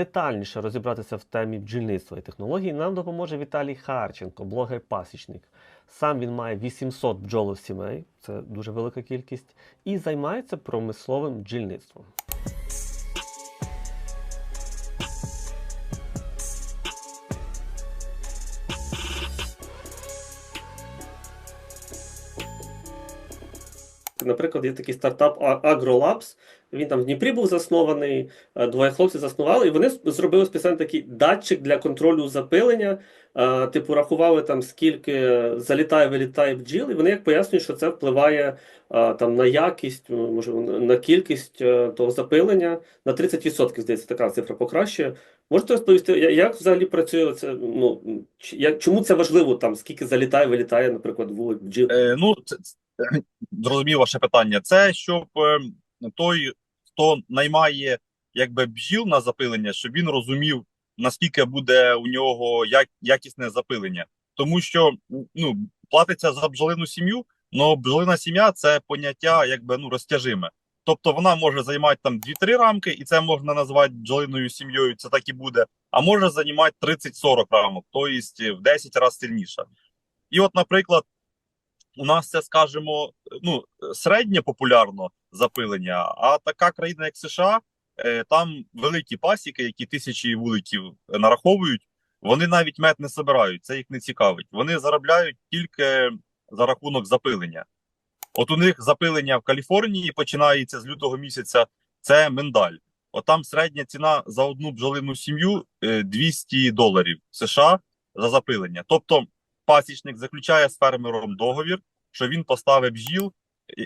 детальніше розібратися в темі бджільництва і технологій, нам допоможе Віталій Харченко, блогер-пасічник. Сам він має 800 бджолів сімей, це дуже велика кількість, і займається промисловим бджільництвом. Наприклад, є такий стартап AgroLabs. Він там в Дніпрі був заснований, е, двоє хлопців заснували, і вони зробили спеціально такий датчик для контролю запилення. Е, Типу, рахували там, скільки залітає, вилітає бджіл, і вони як пояснюють, що це впливає е, там на якість, може, на кількість того запилення на 30%, здається, така цифра покращує. Можете розповісти, як взагалі працює це? Ну, як, чому це важливо, там, скільки залітає, вилітає, наприклад, бджіл? Е, ну, це, це- зрозумів ваше питання. Це щоб е, той, хто наймає якби бджіл на запилення, щоб він розумів, наскільки буде у нього як, якісне запилення. Тому що ну, платиться за бджолину сім'ю, але бджолина сім'я це поняття якби ну, розтяжиме. Тобто вона може займати там 2-3 рамки, і це можна назвати бджолиною сім'єю, це так і буде. А може займати 30-40 рамок, тобто в 10 разів сильніше. І от, наприклад, у нас це, скажімо, ну, середнє популярно запилення, а така країна, як США, е, там великі пасіки, які тисячі вуликів нараховують, вони навіть мед не собирають, це їх не цікавить. Вони заробляють тільки за рахунок запилення. От у них запилення в Каліфорнії починається з лютого місяця, це миндаль. От там середня ціна за одну бджолину сім'ю е, 200 доларів США за запилення. Тобто пасічник заключає з фермером договір, що він поставить бджіл,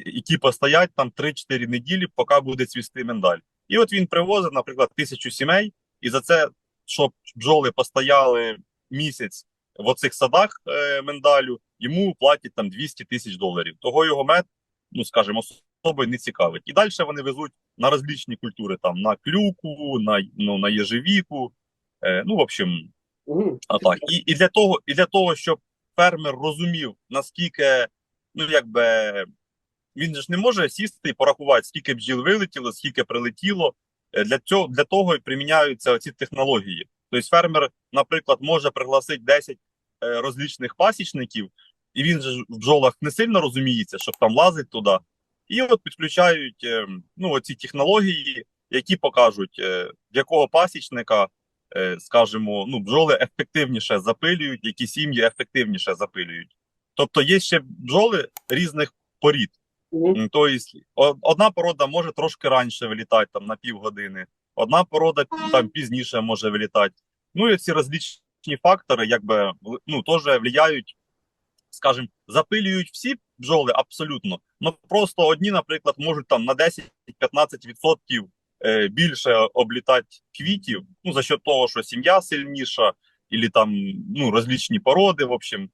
які постоять там 3-4 неділі, поки буде цвісти миндаль. І от він привозить, наприклад, тисячу сімей, і за це, щоб бджоли постояли місяць в оцих садах е, миндалю, йому платять там 200 тисяч доларів. Того його мед, ну скажімо, особи не цікавить. І далі вони везуть на розлічні культури, там на клюку, на, ну, на єжевіку. Е, ну, в общем, а так, і, і для того, і для того, щоб фермер розумів, наскільки, ну якби він же ж не може сісти і порахувати, скільки бджіл вилетіло, скільки прилетіло. Е, Для цього для того і приміняються ці технології. Тобто, фермер, наприклад, може пригласити 10 е, розлічних пасічників, і він же в бджолах не сильно розуміється, щоб там лазить туди. І от підключають е, ну, оці технології, які покажуть, е, в якого пасічника е, скажімо, ну, бджоли ефективніше запилюють, які сім'ї ефективніше запилюють. Тобто є ще бджоли різних порід. М, Тобто, одна порода може трошки раніше вилітати, там на півгодини, одна порода там пізніше може вилітати. Ну і ці розлічні фактори, якби в- ну, теж впливають, скажімо, запилюють всі бджоли абсолютно. Ну просто одні, наприклад, можуть там на 10-15% е, більше облітати квітів, ну за счет того, що сім'я сильніша, і там ну, розлічні породи, в общем,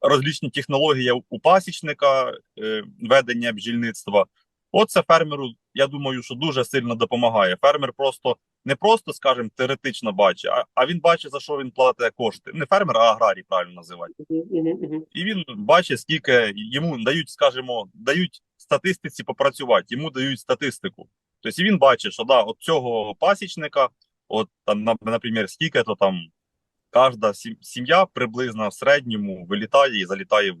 розлічні технології у пасічника е, ведення бджільництва. От це фермеру, я думаю, що дуже сильно допомагає. Фермер просто не просто, скажімо, теоретично бачить, а, а він бачить, за що він платить кошти. Не фермер, а аграрій, правильно називати. І він бачить, скільки йому дають, скажімо, дають статистиці попрацювати, йому дають статистику. Тобто він бачить, що да, от цього пасічника, от там, на- наприклад, скільки то там кожна сім- сім'я приблизно в середньому вилітає і залітає в.